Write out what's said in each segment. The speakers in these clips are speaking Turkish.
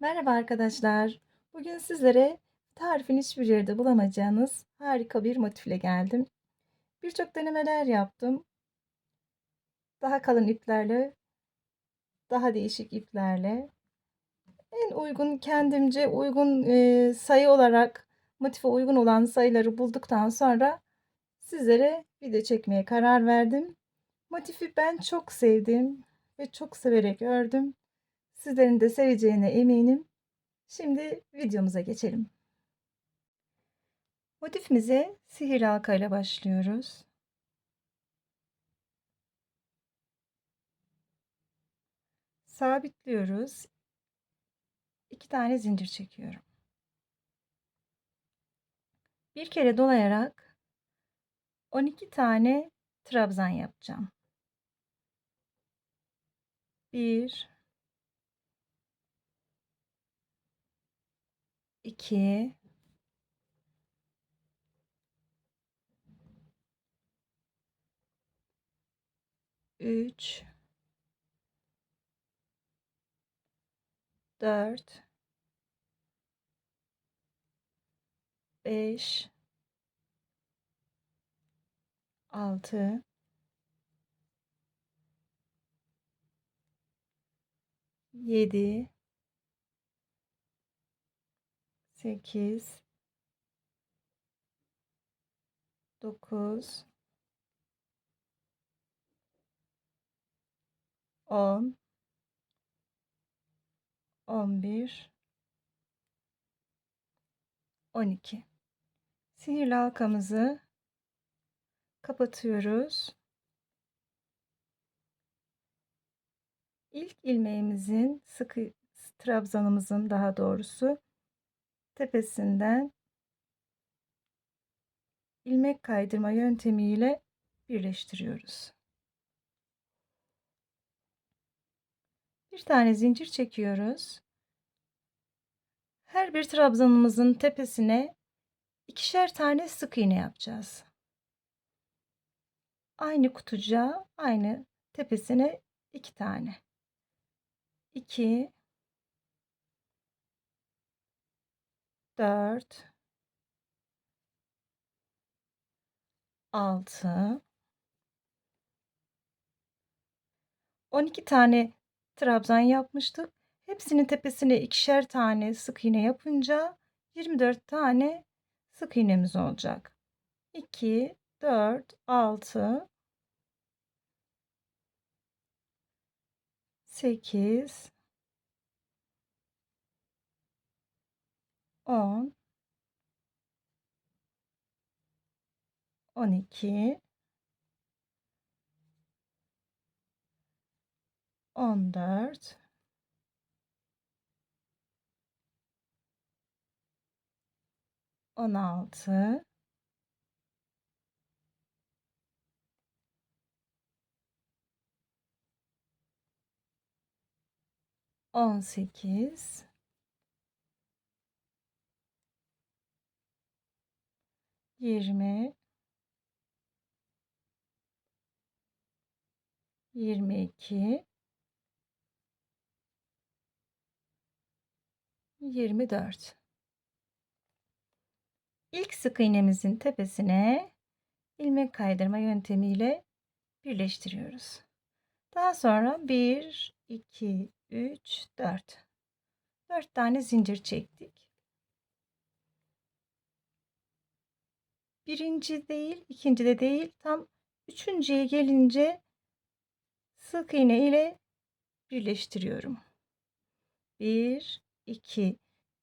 Merhaba arkadaşlar. Bugün sizlere tarifin hiçbir yerde bulamayacağınız harika bir motifle geldim. Birçok denemeler yaptım. Daha kalın iplerle, daha değişik iplerle. En uygun kendimce uygun e, sayı olarak motife uygun olan sayıları bulduktan sonra sizlere video çekmeye karar verdim. Motifi ben çok sevdim ve çok severek ördüm. Sizlerin de seveceğine eminim. Şimdi videomuza geçelim. Motifimize sihir halka ile başlıyoruz. Sabitliyoruz. İki tane zincir çekiyorum. Bir kere dolayarak 12 tane trabzan yapacağım. 1 2 3 4 5 6 7 8 9 10 11 12 sihirli halkamızı kapatıyoruz. İlk ilmeğimizin sıkı trabzanımızın daha doğrusu tepesinden ilmek kaydırma yöntemiyle birleştiriyoruz. Bir tane zincir çekiyoruz. Her bir trabzanımızın tepesine ikişer tane sık iğne yapacağız. Aynı kutucuğa aynı tepesine iki tane. 2 4 6 12 tane trabzan yapmıştık. Hepsinin tepesine ikişer tane sık iğne yapınca 24 tane sık iğnemiz olacak. 2 4 6 8 10 12 14 16 18 20 22 24 İlk sık iğnemizin tepesine ilmek kaydırma yöntemiyle birleştiriyoruz. Daha sonra 1 2 3 4 4 tane zincir çektik. Birinci değil, ikinci de değil, tam üçüncüye gelince sık iğne ile birleştiriyorum. 1 2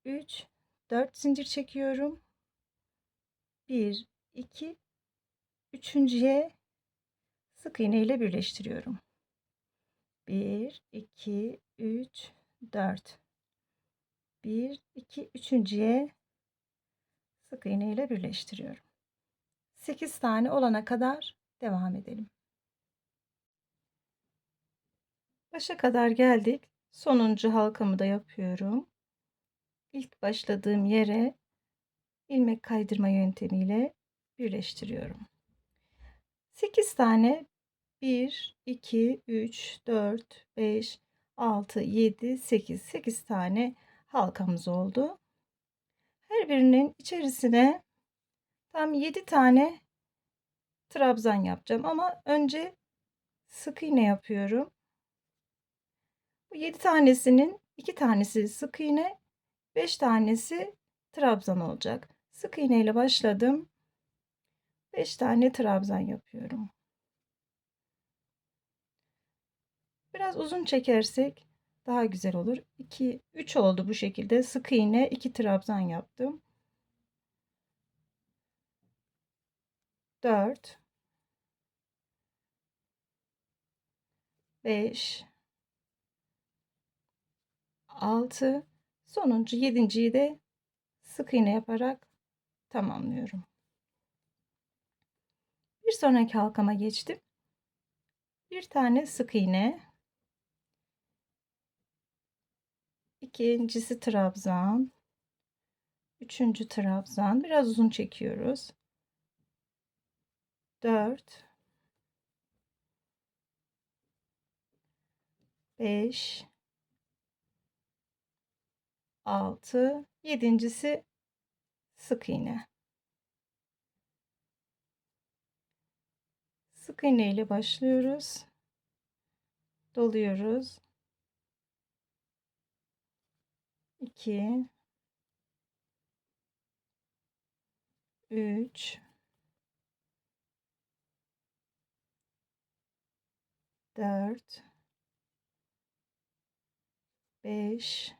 3 4 zincir çekiyorum. 1 2 üçüncüye sık iğne ile birleştiriyorum. 1 2 3 4 1 2 üçüncüye sık iğne ile birleştiriyorum. 8 tane olana kadar devam edelim. Başa kadar geldik. Sonuncu halkamı da yapıyorum. İlk başladığım yere ilmek kaydırma yöntemiyle birleştiriyorum. 8 tane 1 2 3 4 5 6 7 8 8 tane halkamız oldu. Her birinin içerisine tam 7 tane trabzan yapacağım ama önce sık iğne yapıyorum. Bu 7 tanesinin 2 tanesi sık iğne, 5 tanesi trabzan olacak. Sık iğne ile başladım. 5 tane trabzan yapıyorum. Biraz uzun çekersek daha güzel olur. 2 3 oldu bu şekilde. Sık iğne 2 trabzan yaptım. 4 5 6 sonuncu yedinciyi de sık iğne yaparak tamamlıyorum. Bir sonraki halkama geçtim. Bir tane sık iğne. İkincisi trabzan. Üçüncü trabzan. Biraz uzun çekiyoruz. Dört. Beş. Altı. Yedincisi sık iğne. Sık iğne ile başlıyoruz. Doluyoruz. 2 3 4 5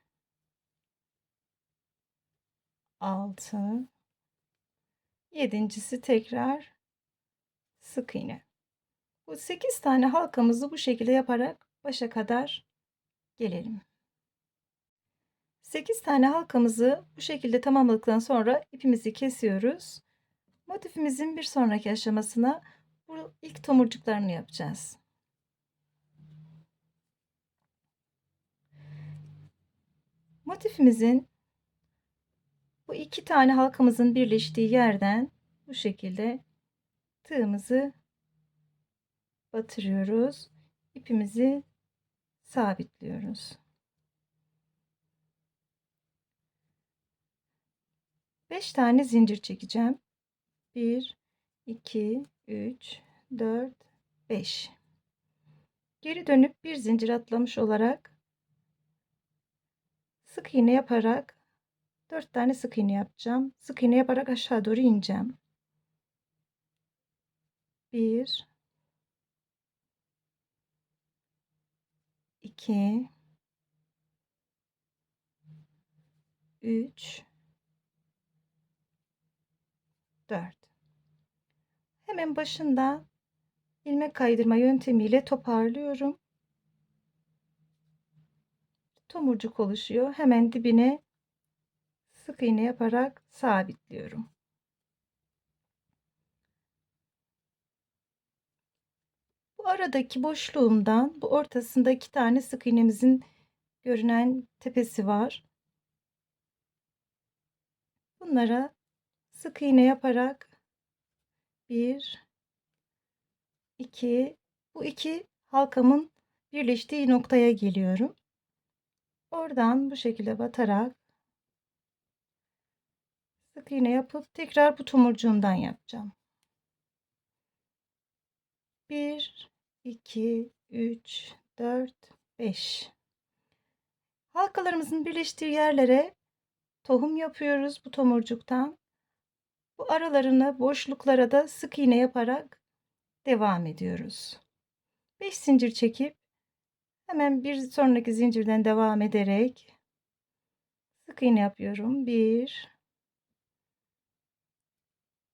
6 Yedincisi tekrar sık iğne. Bu 8 tane halkamızı bu şekilde yaparak başa kadar gelelim. 8 tane halkamızı bu şekilde tamamladıktan sonra ipimizi kesiyoruz. Motifimizin bir sonraki aşamasına bu ilk tomurcuklarını yapacağız. Motifimizin bu iki tane halkamızın birleştiği yerden bu şekilde tığımızı batırıyoruz. İpimizi sabitliyoruz. 5 tane zincir çekeceğim. 1 2 3 4 5 Geri dönüp bir zincir atlamış olarak sık iğne yaparak 4 tane sık iğne yapacağım. Sık iğne yaparak aşağı doğru ineceğim. 1 2 3 4 Hemen başında ilmek kaydırma yöntemiyle toparlıyorum. Tomurcuk oluşuyor. Hemen dibine sık iğne yaparak sabitliyorum. Bu aradaki boşluğumdan bu ortasında iki tane sık iğnemizin görünen tepesi var. Bunlara sık iğne yaparak bir iki bu iki halkamın birleştiği noktaya geliyorum. Oradan bu şekilde batarak sık iğne yapıp tekrar bu tomurcuğumdan yapacağım. 1 2 3 4 5 Halkalarımızın birleştiği yerlere tohum yapıyoruz bu tomurcuktan. Bu aralarına boşluklara da sık iğne yaparak devam ediyoruz. 5 zincir çekip hemen bir sonraki zincirden devam ederek sık iğne yapıyorum. 1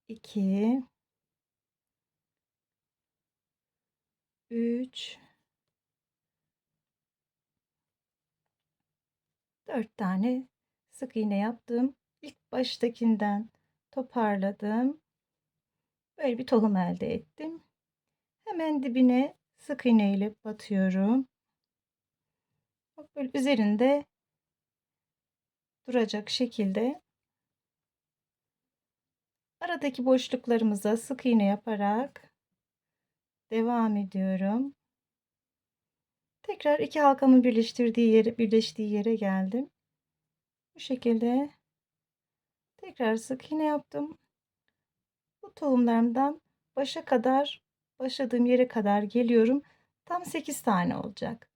2 3 4 tane sık iğne yaptım. İlk baştakinden toparladım. Böyle bir tohum elde ettim. Hemen dibine sık iğne ile batıyorum. Böyle üzerinde duracak şekilde aradaki boşluklarımıza sık iğne yaparak devam ediyorum. Tekrar iki halkamın birleştirdiği yere birleştiği yere geldim. Bu şekilde tekrar sık iğne yaptım. Bu tohumlarımdan başa kadar başladığım yere kadar geliyorum. Tam 8 tane olacak.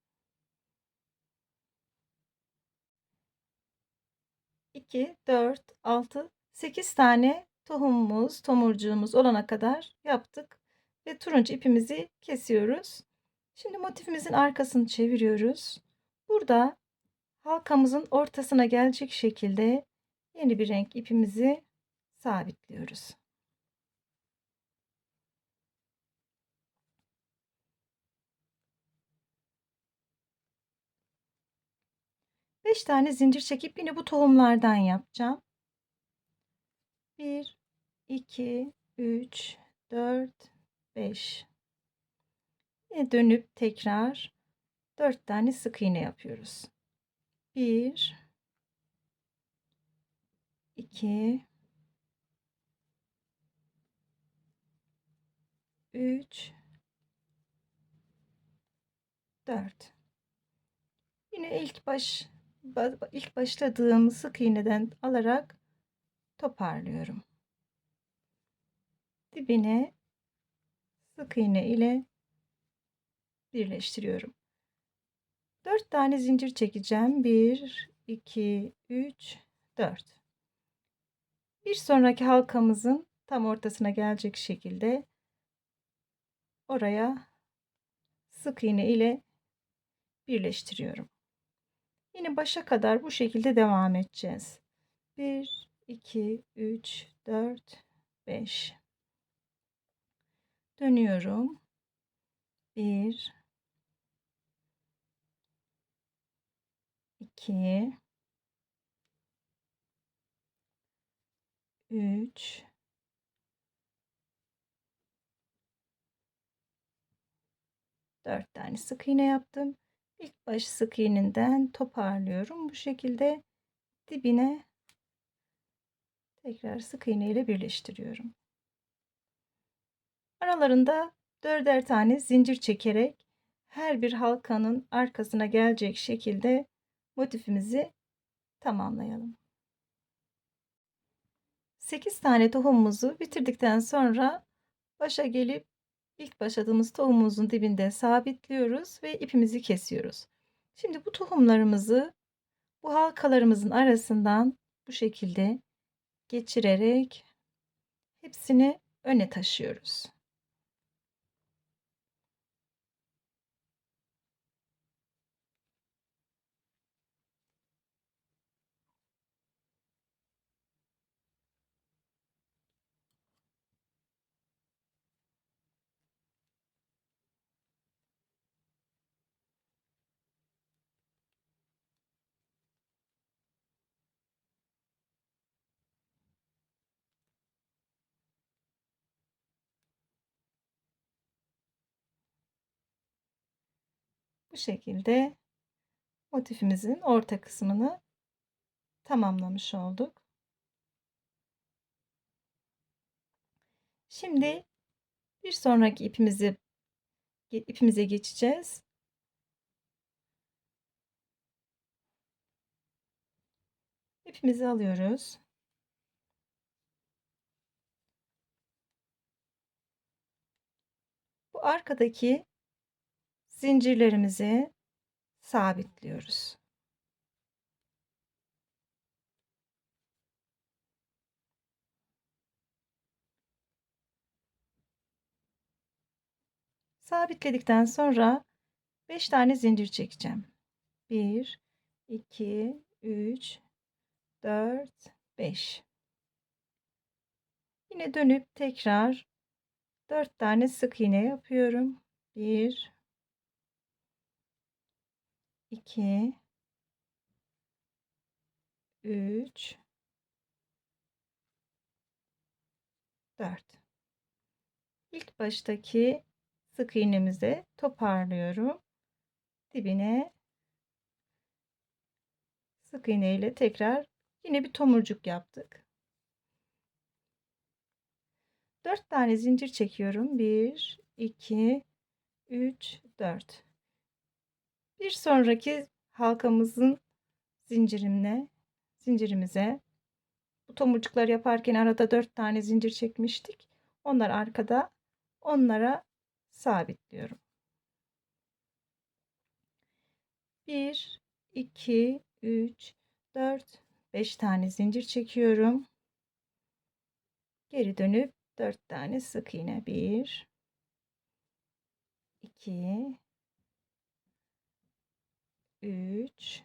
2, 4, 6, 8 tane tohumumuz, tomurcuğumuz olana kadar yaptık. Ve turuncu ipimizi kesiyoruz. Şimdi motifimizin arkasını çeviriyoruz. Burada halkamızın ortasına gelecek şekilde yeni bir renk ipimizi sabitliyoruz. Beş tane zincir çekip yine bu tohumlardan yapacağım. 1 2 3 4 5 Yine dönüp tekrar 4 tane sık iğne yapıyoruz. 1 2 3 4 Yine ilk baş ilk başladığım sık iğneden alarak toparlıyorum. Dibine sık iğne ile birleştiriyorum. 4 tane zincir çekeceğim. 1 2 3 4. Bir sonraki halkamızın tam ortasına gelecek şekilde oraya sık iğne ile birleştiriyorum. Yine başa kadar bu şekilde devam edeceğiz. 1 2 3 4 5 dönüyorum. 1 2 3 4 tane sık iğne yaptım. İlk baş sık iğneden toparlıyorum. Bu şekilde dibine tekrar sık iğne ile birleştiriyorum. Aralarında dörder tane zincir çekerek her bir halkanın arkasına gelecek şekilde motifimizi tamamlayalım. 8 tane tohumumuzu bitirdikten sonra başa gelip ilk başladığımız tohumumuzun dibinde sabitliyoruz ve ipimizi kesiyoruz. Şimdi bu tohumlarımızı bu halkalarımızın arasından bu şekilde geçirerek hepsini öne taşıyoruz. Bu şekilde motifimizin orta kısmını tamamlamış olduk. Şimdi bir sonraki ipimizi ipimize geçeceğiz. İpimizi alıyoruz. Bu arkadaki zincirlerimizi sabitliyoruz. Sabitledikten sonra 5 tane zincir çekeceğim. 1 2 3 4 5 Yine dönüp tekrar 4 tane sık iğne yapıyorum. 1 2 3 4 İlk baştaki sık iğnemizi toparlıyorum. Dibine sık iğne ile tekrar yine bir tomurcuk yaptık. 4 tane zincir çekiyorum. 1 2 3 4 bir sonraki halkamızın zincirine zincirimize bu tomurcuklar yaparken arada 4 tane zincir çekmiştik. Onlar arkada. Onlara sabitliyorum. 1 2 3 4 5 tane zincir çekiyorum. Geri dönüp 4 tane sık iğne. 1 2 3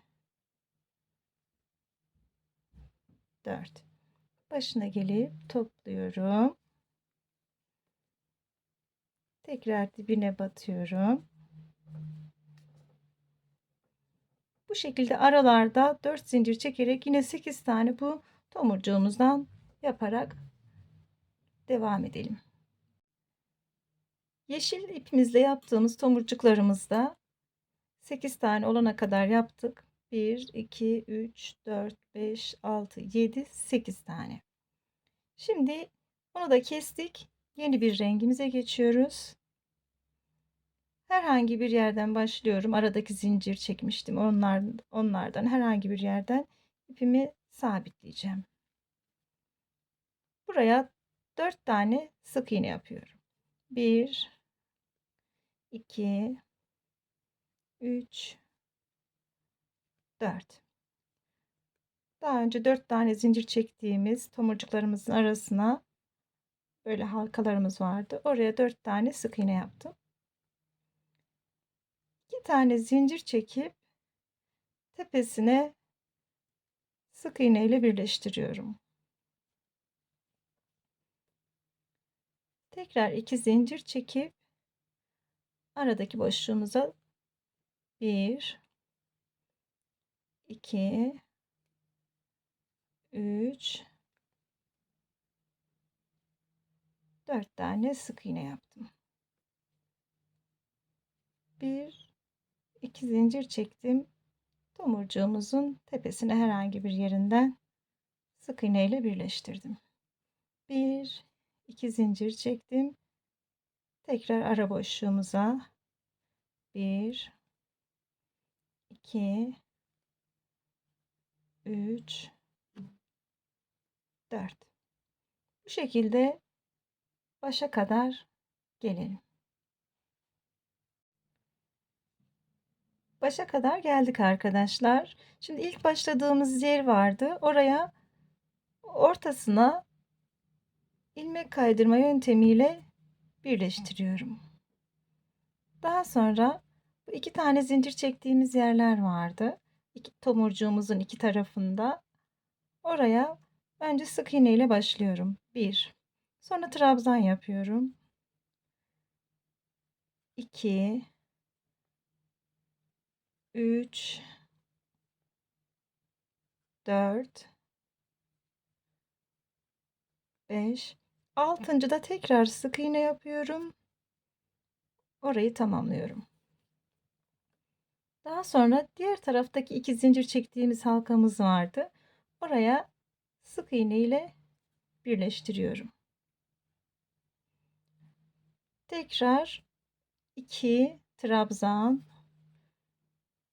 4 başına gelip topluyorum. Tekrar dibine batıyorum. Bu şekilde aralarda 4 zincir çekerek yine 8 tane bu tomurcuğumuzdan yaparak devam edelim. Yeşil ipimizle yaptığımız tomurcuklarımızda 8 tane olana kadar yaptık. 1, 2, 3, 4, 5, 6, 7, 8 tane. Şimdi bunu da kestik. Yeni bir rengimize geçiyoruz. Herhangi bir yerden başlıyorum. Aradaki zincir çekmiştim. Onlar, onlardan herhangi bir yerden ipimi sabitleyeceğim. Buraya 4 tane sık iğne yapıyorum. 1 2 3 4 Daha önce 4 tane zincir çektiğimiz tomurcuklarımızın arasına böyle halkalarımız vardı. Oraya 4 tane sık iğne yaptım. 2 tane zincir çekip tepesine sık iğne ile birleştiriyorum. Tekrar 2 zincir çekip aradaki boşluğumuza 1 2 3 4 tane sık iğne yaptım. 1 2 zincir çektim. Tomurcuğumuzun tepesine herhangi bir yerinden sık iğne ile birleştirdim. 1 2 zincir çektim. Tekrar ara boşluğumuza 1 2 3 4 Bu şekilde başa kadar gelelim. Başa kadar geldik arkadaşlar. Şimdi ilk başladığımız yer vardı. Oraya ortasına ilmek kaydırma yöntemiyle birleştiriyorum. Daha sonra bu iki tane zincir çektiğimiz yerler vardı. İki, tomurcuğumuzun iki tarafında. Oraya önce sık iğne ile başlıyorum. Bir. Sonra trabzan yapıyorum. 2 3 4 5 altıncıda tekrar sık iğne yapıyorum. Orayı tamamlıyorum. Daha sonra diğer taraftaki iki zincir çektiğimiz halkamız vardı. Oraya sık iğne ile birleştiriyorum. Tekrar 2 trabzan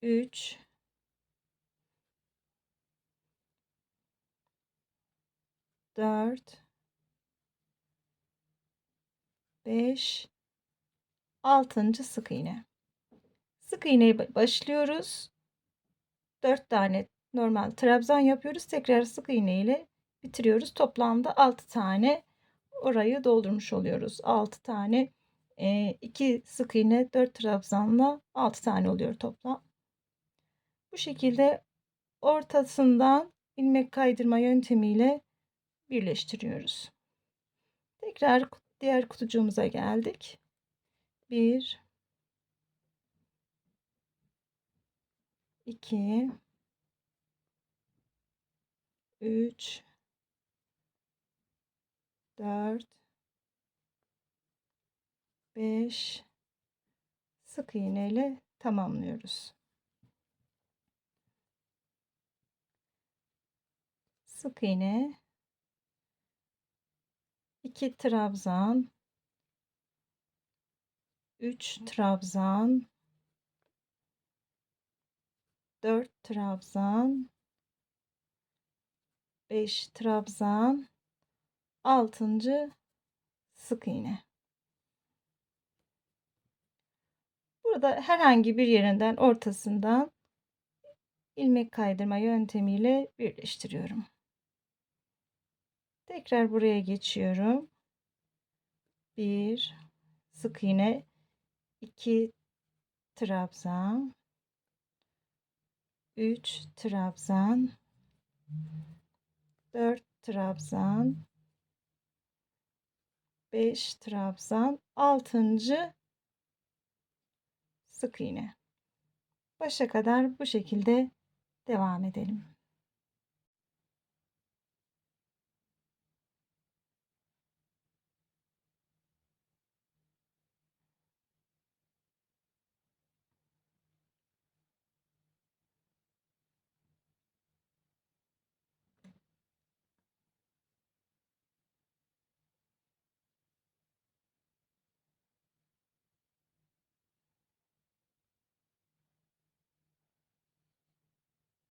3 4 5 6. sık iğne. Sık iğneye başlıyoruz. 4 tane normal trabzan yapıyoruz. Tekrar sık iğne ile bitiriyoruz. Toplamda 6 tane orayı doldurmuş oluyoruz. 6 tane 2 sık iğne 4 trabzanla 6 tane oluyor toplam. Bu şekilde ortasından ilmek kaydırma yöntemiyle birleştiriyoruz. Tekrar diğer kutucuğumuza geldik. 1 2 3 4 5 sık iğne ile tamamlıyoruz. Sık iğne. 2 trabzan. 3 trabzan 4 trabzan 5 trabzan 6. sık iğne. Burada herhangi bir yerinden ortasından ilmek kaydırma yöntemiyle birleştiriyorum. Tekrar buraya geçiyorum. 1 sık iğne 2 trabzan 3 trabzan 4 trabzan 5 trabzan 6. sık iğne. Başa kadar bu şekilde devam edelim.